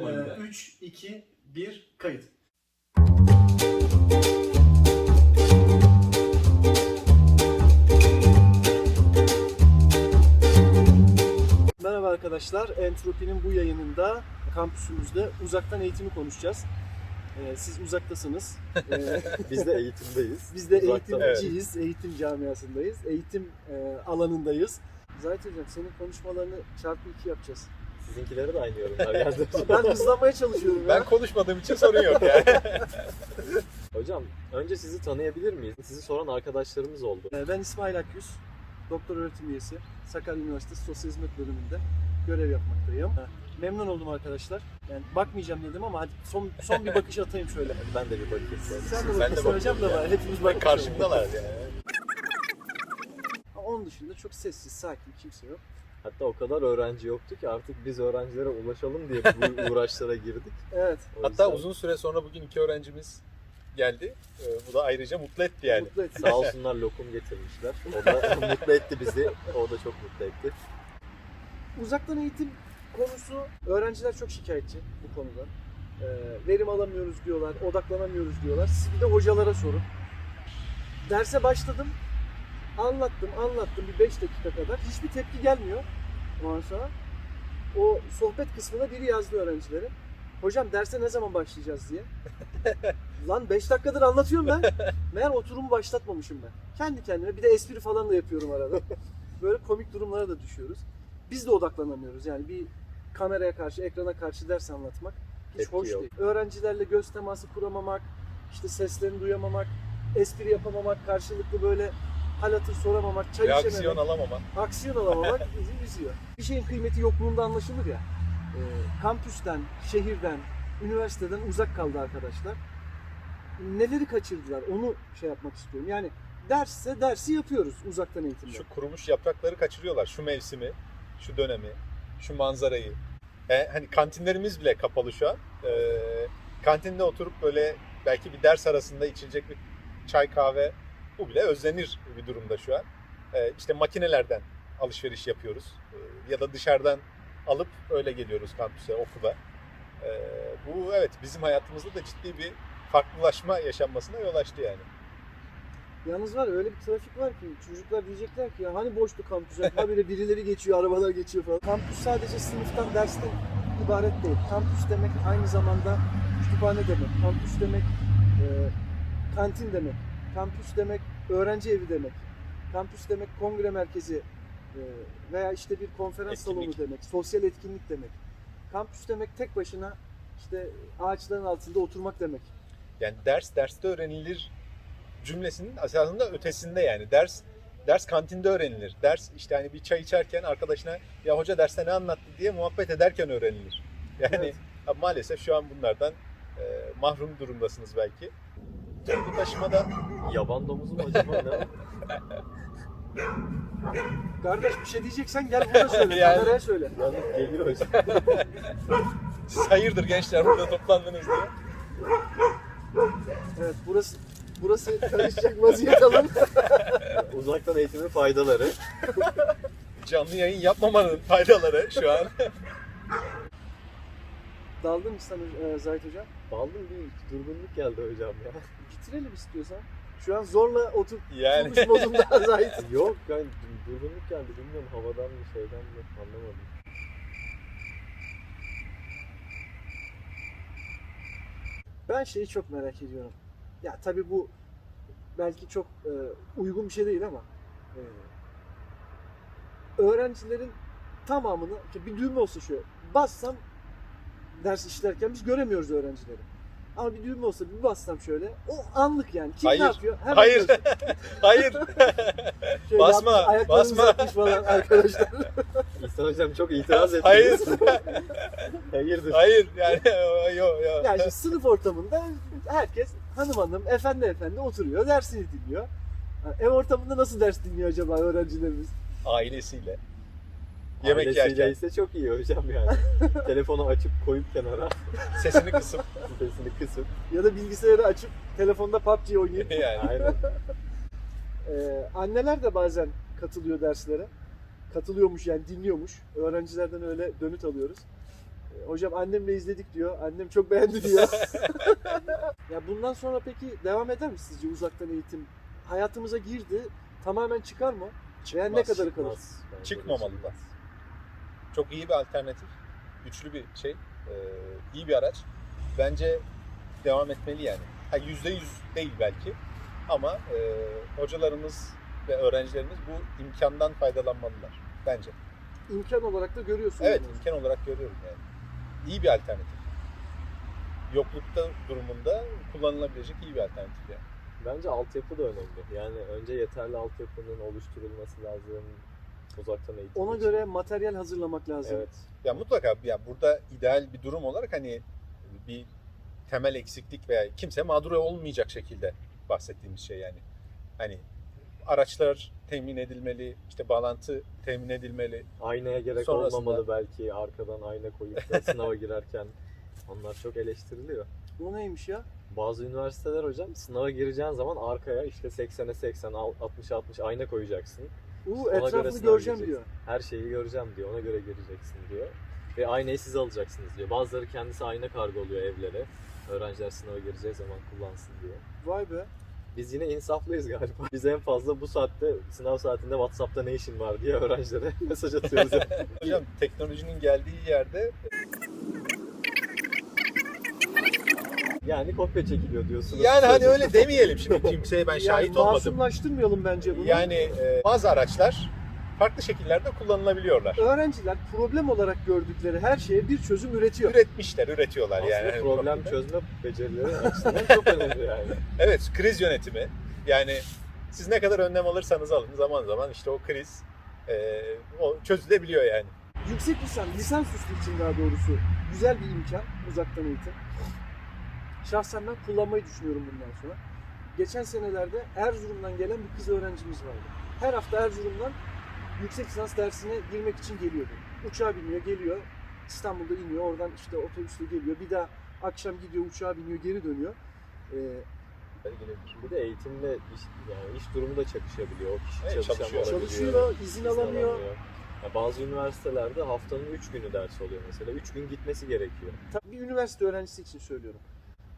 Oyunda. 3, 2, 1, kayıt. Merhaba arkadaşlar. Entropi'nin bu yayınında kampüsümüzde uzaktan eğitimi konuşacağız. Ee, siz uzaktasınız. Ee, Biz de eğitimdeyiz. biz de Uzaktan. eğitimciyiz, eğitim camiasındayız, eğitim e, alanındayız. Zahit Hocam senin konuşmalarını çarpı iki yapacağız. Sizinkileri de aynı yorumlar geldi. Ben hızlanmaya çalışıyorum Ben ya. konuşmadığım için sorun yok yani. Hocam önce sizi tanıyabilir miyiz? Sizi soran arkadaşlarımız oldu. Ee, Ben İsmail Akyüz, doktor öğretim üyesi. Sakarya Üniversitesi Sosyal Hizmet Bölümünde görev yapmaktayım. Ee, Memnun oldum arkadaşlar. Yani bakmayacağım dedim ama hadi son son bir bakış atayım şöyle. Hadi ben de bir bakayım. şöyle. Sen de Ben de bakıyorsun hocam da ya. Hepimiz Bak bakıyoruz. karşımdalar yani. Onun dışında çok sessiz, sakin, kimse yok. Hatta o kadar öğrenci yoktu ki artık biz öğrencilere ulaşalım diye bu uğraşlara girdik. Evet. O Hatta yüzden uzun süre sonra bugün iki öğrencimiz geldi. Ee, Bu da ayrıca mutlu etti yani. Mutlu etsin. Sağ olsunlar lokum getirmişler. O da mutlu etti bizi. O da çok mutlu etti. Uzaktan eğitim konusu öğrenciler çok şikayetçi bu konuda. Ee, verim alamıyoruz diyorlar, odaklanamıyoruz diyorlar. Siz bir de hocalara sorun. Derse başladım, anlattım, anlattım bir 5 dakika kadar. Hiçbir tepki gelmiyor sonra. O sohbet kısmına biri yazdı öğrencilere. Hocam derse ne zaman başlayacağız diye. Lan 5 dakikadır anlatıyorum ben. Meğer oturumu başlatmamışım ben. Kendi kendime bir de espri falan da yapıyorum arada. Böyle komik durumlara da düşüyoruz biz de odaklanamıyoruz. Yani bir kameraya karşı, ekrana karşı ders anlatmak hiç Tepki hoş yok. değil. Öğrencilerle göz teması kuramamak, işte seslerini duyamamak, espri yapamamak, karşılıklı böyle hal hatır soramamak, çay Reaksiyon içememek, alamama. aksiyon alamamak bizi üzüyor. Bir şeyin kıymeti yokluğunda anlaşılır ya. Ee, kampüsten, şehirden, üniversiteden uzak kaldı arkadaşlar. Neleri kaçırdılar onu şey yapmak istiyorum. Yani dersse dersi yapıyoruz uzaktan eğitimde. Şu kurumuş yaprakları kaçırıyorlar. Şu mevsimi, şu dönemi, şu manzarayı. E, hani kantinlerimiz bile kapalı şu an. Ee, kantinde oturup böyle belki bir ders arasında içilecek bir çay kahve bu bile özlenir bir durumda şu an. Ee, işte makinelerden alışveriş yapıyoruz. Ee, ya da dışarıdan alıp öyle geliyoruz kampüse, okula. Ee, bu evet bizim hayatımızda da ciddi bir farklılaşma yaşanmasına yol açtı yani. Yalnız var öyle bir trafik var ki çocuklar diyecekler ki ya hani boştu kampüs ha böyle birileri geçiyor arabalar geçiyor falan. Kampüs sadece sınıftan dersten ibaret değil. Kampüs demek aynı zamanda kütüphane demek. Kampüs demek e, kantin demek. Kampüs demek öğrenci evi demek. Kampüs demek kongre merkezi e, veya işte bir konferans Etkinlik. salonu demek. Sosyal etkinlik demek. Kampüs demek tek başına işte ağaçların altında oturmak demek. Yani ders derste öğrenilir cümlesinin aslında ötesinde yani. Ders ders kantinde öğrenilir. Ders işte hani bir çay içerken arkadaşına ya hoca derste ne anlattı diye muhabbet ederken öğrenilir. Yani Evet. maalesef şu an bunlardan e, mahrum durumdasınız belki. Toplu taşımada Yaban domuzu mu acaba ne? Kardeş bir şey diyeceksen gel burada söyle. Yani- Kameraya söyle. Yalnız geliyor hocam. siz hayırdır gençler burada toplandınız diye. Evet burası burası karışacak vaziyet alın. Uzaktan eğitimin faydaları. Canlı yayın yapmamanın faydaları şu an. Daldın mı sen e, Zahit Hocam? Aldım bir durgunluk geldi hocam ya. Bitirelim istiyorsan. Şu an zorla otur Yani oturmuş modunda Zahit. Yok yani durgunluk geldi bilmiyorum havadan mı şeyden mi anlamadım. Ben şeyi çok merak ediyorum. Ya tabii bu belki çok e, uygun bir şey değil ama e, öğrencilerin tamamını işte bir düğme olsa şu bassam ders işlerken biz göremiyoruz öğrencileri. Ama bir düğme olsa bir bassam şöyle o anlık yani. Kim Hayır, ne yapıyor? Hemen hayır. Hayır. Şöyle Basma, basma. falan arkadaşlar. İhsan hocam çok itiraz ettiniz. Hayır. Hayırdır? Hayır yani yok yok. Yani işte sınıf ortamında herkes hanım hanım, efendi efendi oturuyor, dersini dinliyor. Ha, Ev ortamında nasıl ders dinliyor acaba öğrencilerimiz? Ailesiyle. Yemek Ailesiyle yerken ise çok iyi hocam yani. Telefonu açıp koyup kenara sesini kısıp sesini kısıp. Ya da bilgisayarı açıp telefonda PUBG oynayıp. yani. Aynen. Ee, anneler de bazen katılıyor derslere. Katılıyormuş yani dinliyormuş. Öğrencilerden öyle dönüt alıyoruz. Ee, Hocam annemle izledik diyor. Annem çok beğendi diyor. ya bundan sonra peki devam eder mi sizce uzaktan eğitim? Hayatımıza girdi. Tamamen çıkar mı? Veya ne kadarı kalır? Çıkmamalı da. Çok iyi bir alternatif. Güçlü bir şey. e, iyi bir araç. Bence devam etmeli yani. Ha, %100 değil belki. Ama e, hocalarımız ve öğrencilerimiz bu imkandan faydalanmalılar. Bence. İmkan olarak da görüyorsun. Evet yani. imkan olarak görüyorum yani. İyi bir alternatif. Yoklukta durumunda kullanılabilecek iyi bir alternatif yani. Bence altyapı da önemli. Yani önce yeterli altyapının oluşturulması lazım. Uzaktan eğitim Ona için. göre materyal hazırlamak lazım. Evet. Ya mutlaka ya burada ideal bir durum olarak hani bir temel eksiklik veya kimse mağdur olmayacak şekilde bahsettiğimiz şey yani. Hani araçlar temin edilmeli, işte bağlantı temin edilmeli. Aynaya gerek Sonrasında- olmamalı belki arkadan ayna koyup da sınava girerken. Onlar çok eleştiriliyor. O neymiş ya? Bazı üniversiteler hocam sınava gireceğin zaman arkaya işte 80'e 80, 60'a 60 ayna koyacaksın. Ona göre etrafını sınav göreceğim gireceksin. diyor. Her şeyi göreceğim diyor. Ona göre gireceksin diyor. Ve aynayı siz alacaksınız diyor. Bazıları kendisi ayna kargoluyor evlere. Öğrenciler sınava gireceği zaman kullansın diye. Vay be. Biz yine insaflıyız galiba. Biz en fazla bu saatte sınav saatinde WhatsApp'ta ne işin var diye öğrencilere mesaj atıyoruz. Hocam teknolojinin geldiği yerde yani kopya çekiliyor diyorsunuz. yani hani öyle demeyelim şimdi kimseye ben Yani şahit olmadım. masumlaştırmayalım bence bunu. Yani e, bazı araçlar farklı şekillerde kullanılabiliyorlar. Öğrenciler problem olarak gördükleri her şeye bir çözüm üretiyor. Üretmişler, üretiyorlar yani. Aslında Hani problem noktada. çözme becerileri açısından çok önemli yani. Evet, kriz yönetimi. Yani siz ne kadar önlem alırsanız alın zaman zaman işte o kriz e, o çözülebiliyor yani. Yüksek lisans, lisansüstü için daha doğrusu güzel bir imkan uzaktan eğitim. Şahsen ben kullanmayı düşünüyorum bundan sonra. Geçen senelerde Erzurum'dan gelen bir kız öğrencimiz vardı. Her hafta Erzurum'dan yüksek lisans dersine girmek için geliyordu. Uçağa biniyor, geliyor. İstanbul'da iniyor, oradan işte otobüsle geliyor. Bir daha akşam gidiyor, uçağa biniyor, geri dönüyor. Ee, Bir de eğitimle iş, yani iş durumu da çakışabiliyor. O kişi Evet, çalışıyor. çalışıyor, izin alamıyor. Ya bazı üniversitelerde haftanın 3 günü ders oluyor mesela. 3 gün gitmesi gerekiyor. Tabii bir üniversite öğrencisi için söylüyorum.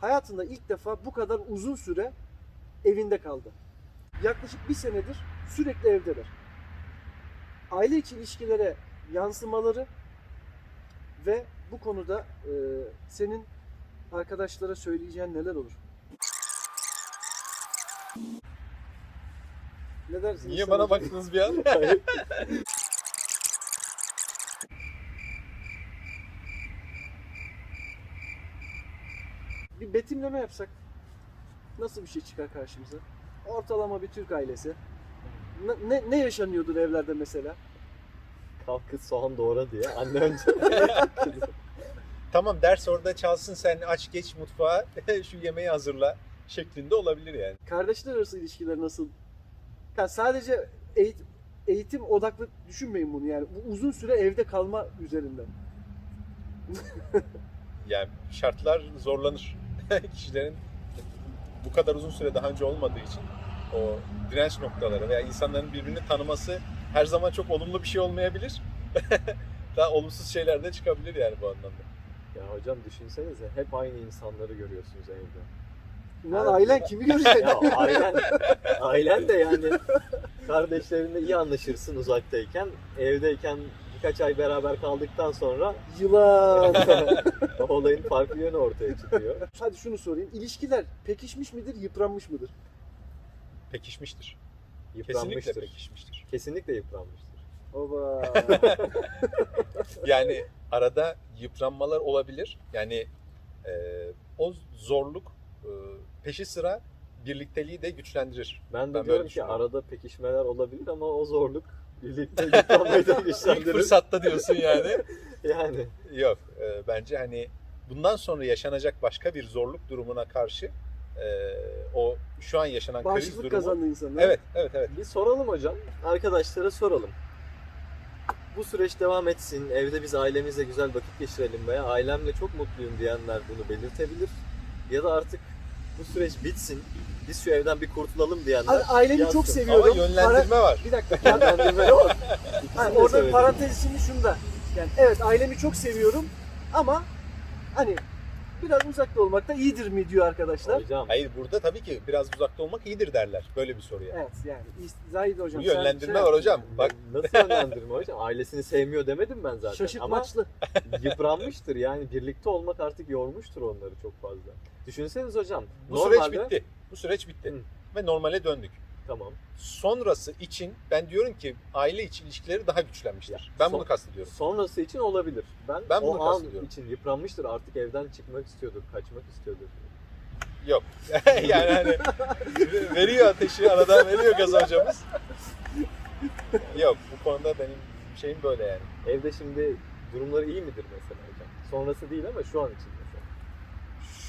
Hayatında ilk defa bu kadar uzun süre evinde kaldı. Yaklaşık bir senedir sürekli evdeler. Aile içi ilişkilere yansımaları ve bu konuda e, senin arkadaşlara söyleyeceğin neler olur? Ne dersin? Niye bana baktınız bir an? Bir betimleme yapsak nasıl bir şey çıkar karşımıza? Ortalama bir Türk ailesi. Ne, ne, ne yaşanıyordur evlerde mesela? Kalk kız soğan doğra diye anne önce. tamam ders orada çalsın sen aç geç mutfağa şu yemeği hazırla şeklinde olabilir yani. Kardeşler arası ilişkiler nasıl? Ya sadece eğitim, eğitim odaklı düşünmeyin bunu yani. Bu uzun süre evde kalma üzerinden. Yani şartlar zorlanır. Kişilerin bu kadar uzun süre daha önce olmadığı için o direnç noktaları veya insanların birbirini tanıması her zaman çok olumlu bir şey olmayabilir. daha olumsuz şeyler de çıkabilir yani bu anlamda. ya hocam düşünsenize hep aynı insanları görüyorsunuz evde. Ulan Evet. ailen kimi görecek? Ya ailen, ailen de yani kardeşlerinle iyi anlaşırsın uzaktayken. Evdeyken birkaç ay beraber kaldıktan sonra Yılan. olayın farklı yönü ortaya çıkıyor. Hadi şunu sorayım. İlişkiler pekişmiş midir, yıpranmış mıdır? Pekişmiştir. Kesinlikle Yıpranmıştır. pekişmiştir. Kesinlikle yıpranmıştır. Oba. Yani arada yıpranmalar olabilir. Yani e, o zorluk e, peşi sıra birlikteliği de güçlendirir. Ben de Ben böyle diyorum ki düşünüyorum. arada pekişmeler olabilir ama o zorluk birlikte yıpranmayı da İlk güçlendirir. fırsatta diyorsun yani. Yani Yok. e, bence hani bundan sonra yaşanacak başka bir zorluk durumuna karşı e, o şu an yaşanan kriz Bağışıklık durumu. kazandı insanlar. Evet, evet, evet. bir soralım hocam. Arkadaşlara soralım. Bu süreç devam etsin. Evde biz ailemizle güzel vakit geçirelim veya ailemle çok mutluyum diyenler bunu belirtebilir. Ya da artık bu süreç bitsin. Biz şu evden bir kurtulalım diyenler. Ailemi yazsın. çok seviyorum. Ama yönlendirme var. Para- Bir dakika. Yönlendirme de orada parantez içinde şunu da. Yani evet ailemi çok seviyorum Ama hani biraz uzakta olmak da iyidir mi diyor arkadaşlar. Hocam Hayır burada tabii ki biraz uzakta olmak iyidir derler. Böyle bir soruya. Evet yani Zahid hocam. Sen yönlendirme şey var hocam. Bak nasıl yönlendirme hocam? Ailesini sevmiyor demedim ben zaten. Şaşırtmaçlı. Ama yıpranmıştır yani birlikte olmak artık yormuştur onları çok fazla. Düşünseniz hocam. bu normalde... süreç bitti. Bu süreç bitti. Hı. Ve normale döndük. Tamam. Sonrası için ben diyorum ki aile içi ilişkileri daha güçlenmiştir. Ya, ben son- bunu kastediyorum. Sonrası için olabilir. Ben, Ben o bunu an kastediyorum. için yıpranmıştır artık evden çıkmak istiyordur, kaçmak istiyordur. Yok. yani hani veriyor ateşi aradan veriyor gaz hocamız. Yok bu konuda benim şeyim böyle yani. Evde şimdi durumları iyi midir mesela hocam? Sonrası değil ama şu an için.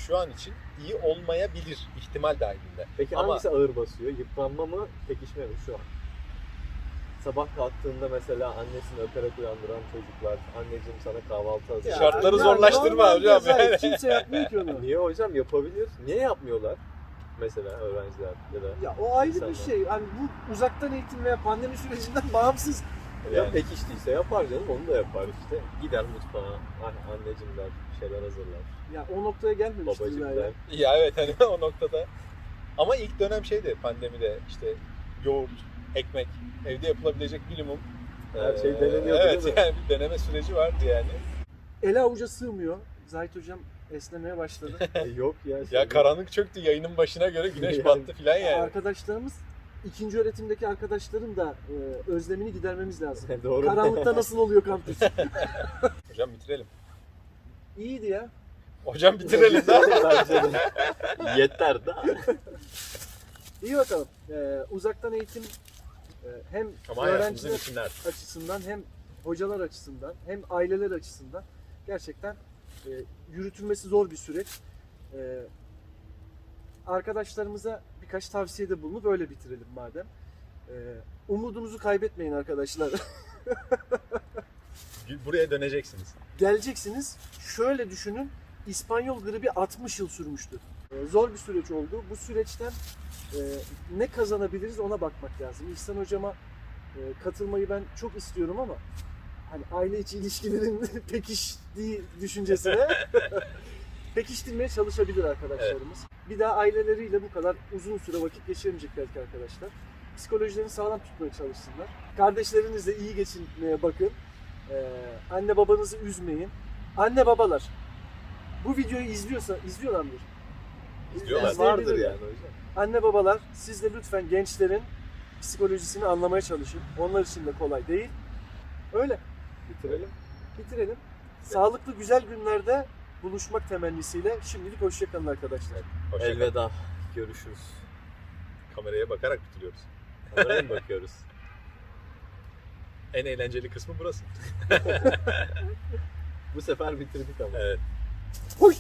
Şu an için iyi olmayabilir ihtimal dahilinde. Peki Ama- hangisi ağır basıyor? Yıpranma mı, pekişme mi şu an? Sabah kalktığında mesela annesini öperek uyandıran çocuklar, anneciğim sana kahvaltı hazır. Ya, Şartları ya zorlaştırma hocam yani. Kimse yapmıyor ki onu. Niye hocam yapabilir? Niye yapmıyorlar? Mesela öğrenciler ya da Ya o ayrı bir İnsanlar. şey. Hani bu uzaktan eğitim veya pandemi sürecinden bağımsız. Ya Yani. pekiştiyse yapar canım onu da yapar işte. Gider mutfağa, ah, anneciğim der, şeyler hazırlar. Ya o noktaya der. ya. Ya evet hani o noktada. Ama ilk dönem şeydi pandemide işte yoğurt, ekmek, evde yapılabilecek minimum. Her şey Ee, deneniyordu Evet değil mi? yani bir deneme süreci vardı yani. Ele avuca sığmıyor. Zahit hocam esnemeye başladı. E, Yok ya. Ya şimdi- karanlık çöktü yayının başına göre güneş battı filan yani. Arkadaşlarımız ikinci öğretimdeki arkadaşların da e, özlemini gidermemiz lazım. Doğru. Karanlıkta nasıl oluyor kampüs? Hocam bitirelim. İyiydi ya. Hocam bitirelim de. Yeter da. İyi bakalım. E, uzaktan eğitim e, hem Ama öğrenciler açısından hem hocalar açısından hem aileler açısından gerçekten e, yürütülmesi zor bir süreç. E, arkadaşlarımıza birkaç tavsiyede bulunup öyle bitirelim madem. E, umudunuzu kaybetmeyin arkadaşlar. Buraya döneceksiniz. Geleceksiniz şöyle düşünün İspanyol gribi 60 yıl sürmüştü. E, zor bir süreç oldu. Bu süreçten e, ne kazanabiliriz ona bakmak lazım. İhsan hocama e, katılmayı ben çok istiyorum ama hani aile içi ilişkilerin pekiştiği düşüncesine pekiştirmeye çalışabilir arkadaşlarımız. Bir daha aileleriyle bu kadar uzun süre vakit geçiremeyecek belki arkadaşlar. Psikolojilerini sağlam tutmaya çalışsınlar. Kardeşlerinizle iyi geçinmeye bakın. Ee, anne babanızı üzmeyin. Anne babalar bu videoyu izliyorsa izliyorlar mıdır? İzliyorlar. Vardır yani hocam. Anne babalar siz de lütfen gençlerin psikolojisini anlamaya çalışın. Onlar için de kolay değil. Öyle Bitirelim. bitirelim. Sağlıklı güzel günlerde buluşmak temennisiyle şimdilik hoşçakalın arkadaşlar. Hoşça kalın. Elveda. Görüşürüz. Kameraya bakarak bitiriyoruz. Kameraya mı bakıyoruz? En eğlenceli kısmı burası. Bu sefer bitirdik ama. Evet. Hoş!